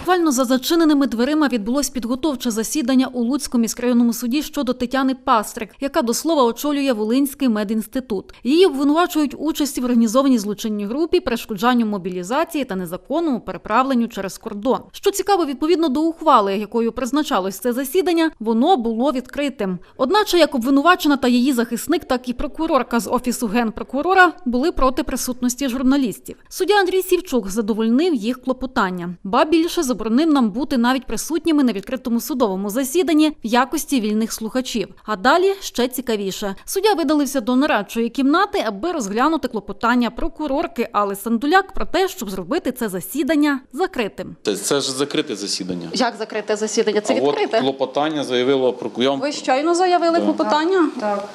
Буквально за зачиненими дверима відбулось підготовче засідання у Луцькому міськрайонному суді щодо Тетяни Пастрик, яка до слова очолює Волинський медінститут. Її обвинувачують участі в організованій злочинній групі, перешкоджанню мобілізації та незаконному переправленню через кордон. Що цікаво, відповідно до ухвали, якою призначалось це засідання, воно було відкритим. Одначе, як обвинувачена та її захисник, так і прокурорка з офісу генпрокурора були проти присутності журналістів. Суддя Андрій Сівчук задовольнив їх клопотання. Ба більше заборонив нам бути навіть присутніми на відкритому судовому засіданні в якості вільних слухачів. А далі ще цікавіше. Суддя видалився до нарадчої кімнати, аби розглянути клопотання прокурорки Али Сандуляк про те, щоб зробити це засідання закритим. Це, це ж закрите засідання. Як закрите засідання? Це а от клопотання заявила прокурор. Ви щойно заявили Да. клопотання? Так,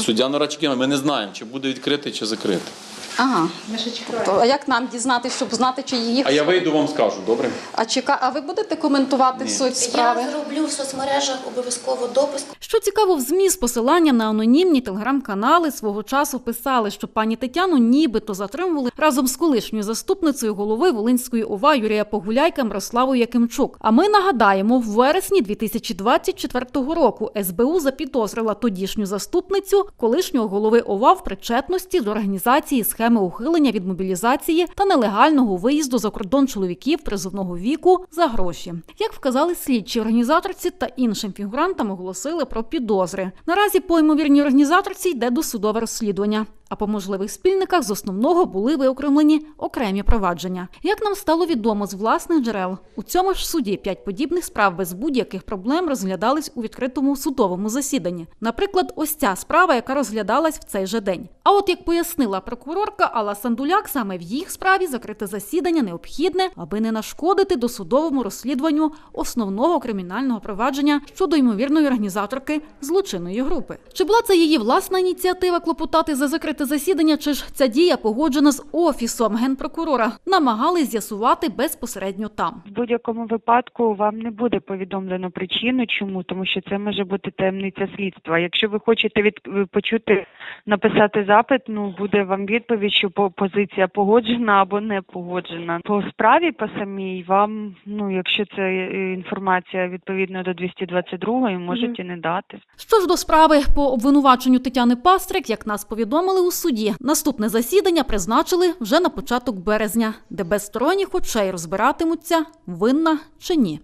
Суддя Нарачкіна, ми не знаємо, чи буде відкрите, чи закрите. Ага. ми ще чекаємо. То, а як нам дізнатися, щоб знати, чи їх А я вийду вам скажу, добре? А чека, а ви будете коментувати суть справи? Я зроблю в соцмережах обов'язково допис. Що цікаво, в ЗМІ з посиланням на анонімні телеграм-канали свого часу писали, що пані Тетяну нібито затримували разом з колишньою заступницею голови Волинської ОВА Юрія Погуляйка Мирославою Якимчук. А ми нагадаємо, в вересні 2024 року СБУ запідозрила тодішню заступницю колишнього голови ОВА в причетності до організації схеми ухилення від мобілізації та нелегального виїзду за кордон чоловіків призовного віку за гроші. Як вказали слідчі організаторці та іншим фігурантам оголосили про підозри. Наразі по ймовірній організаторці йде досудове розслідування. А по можливих спільниках з основного були виокремлені окремі провадження. Як нам стало відомо з власних джерел, у цьому ж суді п'ять подібних справ без будь-яких проблем розглядались у відкритому судовому засіданні. Наприклад, ось ця справа, яка розглядалась в цей же день. А от як пояснила прокурорка Алла Сандуляк, саме в їх справі закрите засідання необхідне, аби не нашкодити досудовому розслідуванню основного кримінального провадження щодо ймовірної організаторки злочинної групи. Чи була це її власна ініціатива клопотати за закрите засідання, чи ж ця дія погоджена з офісом генпрокурора? Намагались з'ясувати безпосередньо там. В будь-якому випадку вам не буде повідомлено причину, чому, тому що це може бути таємниця слідства. Якщо ви хочете від почути написати запит, ну буде вам відповідь, що по- позиція погоджена або не погоджена. По справі по самій вам, ну якщо це е, інформація відповідно до 222, можуть і не дати. Що ж до справи по обвинуваченню Тетяни Пастрик, як нас повідомили у суді, наступне засідання призначили вже на початок березня, де без сторонніх очей розбиратимуться, винна чи ні.